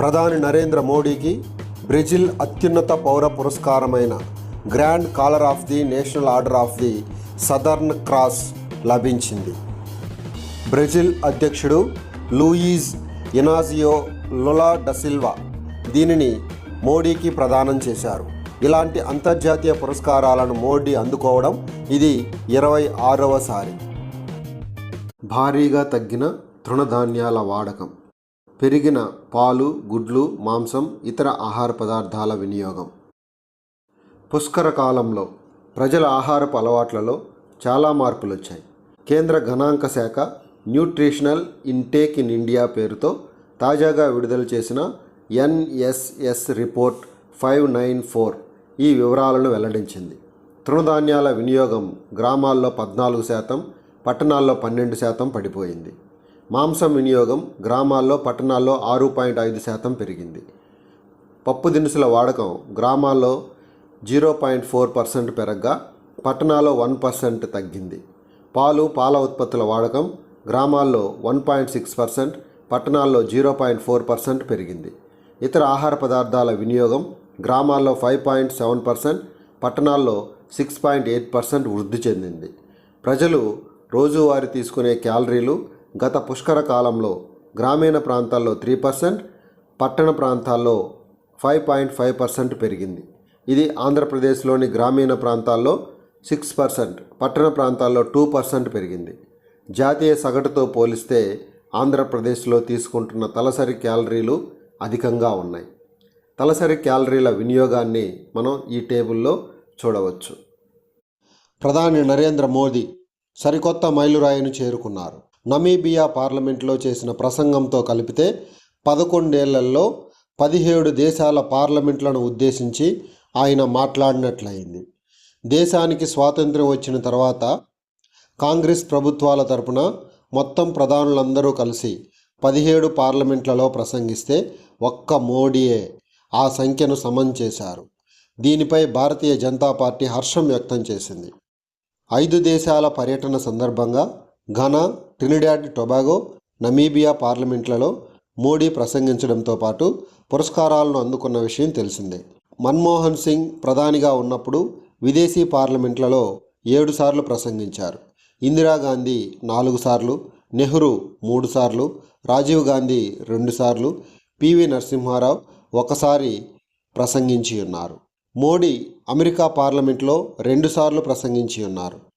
ప్రధాని నరేంద్ర మోడీకి బ్రెజిల్ అత్యున్నత పౌర పురస్కారమైన grand collar of the national order of the southern cross లభించింది. బ్రెజిల్ అధ్యక్షుడు Luiz Inacio Lula da Silva దీనిని మోడీకి ప్రదానం చేశారు. ఇలాంటి అంతర్జాతీయ పురస్కారాలను మోడీ అందుకోవడం ఇది ఇరవై ఆరవసారి భారీగా తగ్గిన తృణధాన్యాల వాడకం. పెరిగిన పాలు గుడ్లు మాంసం ఇతర ఆహార పదార్థాల వినియోగం. పుష్కర కాలంలో ప్రజల ఆహారపు అలవాట్లలో చాలా మార్పులు వచ్చాయి కేంద్ర గణాంక శాఖ న్యూట్రిషనల్ ఇంటేక్ ఇన్ ఇండియా పేరుతో తాజాగా విడుదల చేసిన NSS report five nine four ఈ వివరాలను వెల్లడించింది. తృణధాన్యాల వినియోగం గ్రామాల్లో పద్నాలుగు శాతం పట్టణాల్లో పన్నెండు శాతం పడిపోయింది. మాంసం వినియోగం గ్రామాల్లో పట్టణాల్లో ఆరు పాయింట్ ఐదు శాతం పెరిగింది. పప్పు దినుసుల వాడకం గ్రామాల్లో జీరో పాయింట్ ఫోర్ పర్సెంట్ పెరగ్గా పట్టణాల్లో వన్ పర్సెంట్ తగ్గింది. పాలు పాల ఉత్పత్తుల వాడకం గ్రామాల్లో వన్ పాయింట్ సిక్స్ పర్సెంట్ పట్టణాల్లో జీరో పాయింట్ ఫోర్ పర్సెంట్ పెరిగింది. ఇతర ఆహార పదార్థాల వినియోగం గ్రామాల్లో ఫైవ్ పాయింట్ సెవెన్ పర్సెంట్ పట్టణాల్లో సిక్స్ పాయింట్ ఎయిట్ పర్సెంట్ వృద్ధి చెందింది. ప్రజలు రోజువారీ తీసుకునే క్యాలరీలు గత పుష్కర కాలంలో గ్రామీణ ప్రాంతాల్లో త్రీ పర్సెంట్ పట్టణ ప్రాంతాల్లో ఫైవ్ పాయింట్ ఫైవ్ పర్సెంట్ పెరిగింది. ఇది ఆంధ్రప్రదేశ్లోని గ్రామీణ ప్రాంతాల్లో సిక్స్ పర్సెంట్ పట్టణ ప్రాంతాల్లో టూ పర్సెంట్ పెరిగింది. జాతీయ సగటుతో పోలిస్తే ఆంధ్రప్రదేశ్లో తీసుకుంటున్న తలసరి క్యాలరీలు అధికంగా ఉన్నాయి. తలసరి క్యాలరీల వినియోగాన్ని మనం ఈ టేబుల్లో చూడవచ్చు. ప్రధాని నరేంద్ర మోదీ సరికొత్త మైలురాయిని చేరుకున్నారు. నమీబియా పార్లమెంట్లో చేసిన ప్రసంగంతో కలిపితే పదకొండేళ్ళలో పదిహేడు దేశాల పార్లమెంట్లను ఉద్దేశించి ఆయన మాట్లాడినట్లయింది. దేశానికి స్వాతంత్ర్యం వచ్చిన తర్వాత కాంగ్రెస్ ప్రభుత్వాల తరపున మొత్తం ప్రధానులందరూ కలిసి పదిహేడు పార్లమెంట్లలో ప్రసంగిస్తే ఒక్క మోడీయే ఆ సంఖ్యను సమం చేశారు. దీనిపై భారతీయ జనతా పార్టీ హర్షం వ్యక్తం చేసింది. ఐదు దేశాల పర్యటన సందర్భంగా ఘనా ట్రినిడాడ్ టొబాగో నమీబియా పార్లమెంట్లలో మోడీ ప్రసంగించడంతో పాటు పురస్కారాలను అందుకున్న విషయం తెలిసిందే. మన్మోహన్ సింగ్ ప్రధానిగా ఉన్నప్పుడు విదేశీ పార్లమెంట్లలో ఏడుసార్లు ప్రసంగించారు. ఇందిరాగాంధీ నాలుగు సార్లు నెహ్రూ మూడు సార్లు రాజీవ్ గాంధీ రెండుసార్లు పివి నరసింహారావు ఒకసారి ప్రసంగించి ఉన్నారు. మోడీ అమెరికా పార్లమెంట్లో రెండుసార్లు ప్రసంగించి ఉన్నారు.